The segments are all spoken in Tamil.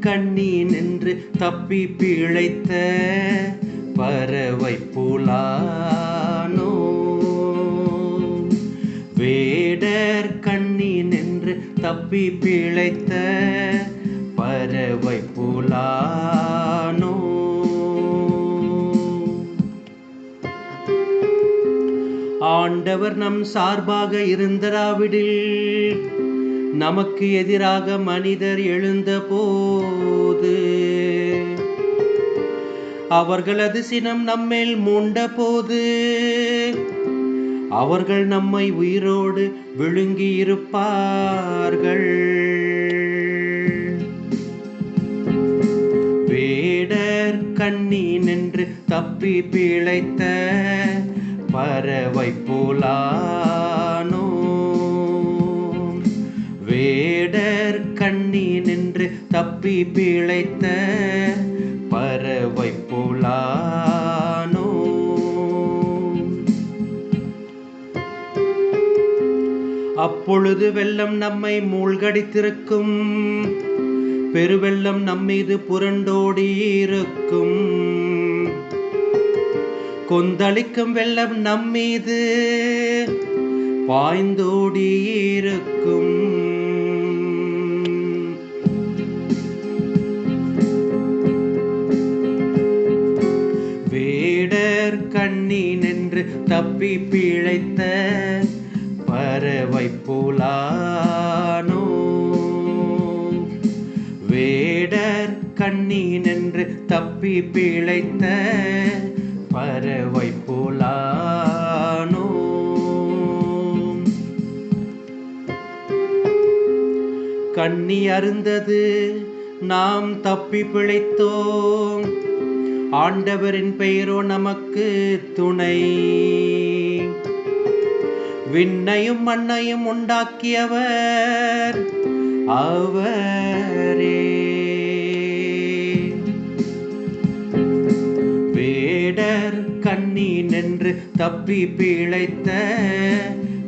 கண்ணி நின்று தப்பி பிழைத்த பறவை புலானோ? வேடர் கண்ணி நின்று தப்பி பிழைத்த பறவை புலானோ? ஆண்டவர் நம் சார்பாக இருந்தராவிடில் நமக்கு எதிராக மனிதர் எழுந்த போது அவர்களது சினம் நம்மேல் மூண்ட போது அவர்கள் நம்மை உயிரோடு விழுங்கி இருப்பார்கள் வேடர் கண்ணி நின்று தப்பி பிழைத்த பறவை போலா வேடர் கண்ணி நின்று தப்பி பிழைத்த பறவை போலானோ. அப்பொழுது வெள்ளம் நம்மை மூழ்கடித்திருக்கும். பெருவெள்ளம் நம்மீது புரண்டோடி இருக்கும் கொந்தளிக்கும் வெள்ளம் நம்மீது பாய்ந்தோடி இருக்கும் வேடர் கண்ணி நின்று தப்பி பிழைத்த பறவை போலானோ? வேடர் கண்ணி நின்று தப்பி பிழைத்த பறவை போலானோ? கண்ணி அருந்தது நாம் தப்பி பிழைத்தோம். ஆண்டவரின் பெயரோ நமக்கு துணை. விண்ணையும் மண்ணையும் உண்டாக்கியவர் அவரே. வேடர் கண்ணி நின்று தப்பி பிழைத்த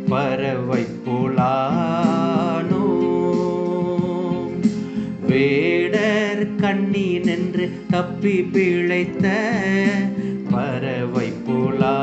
பறவை வேடர் நின்று தப்பி பிழைத்த பறவை போலா.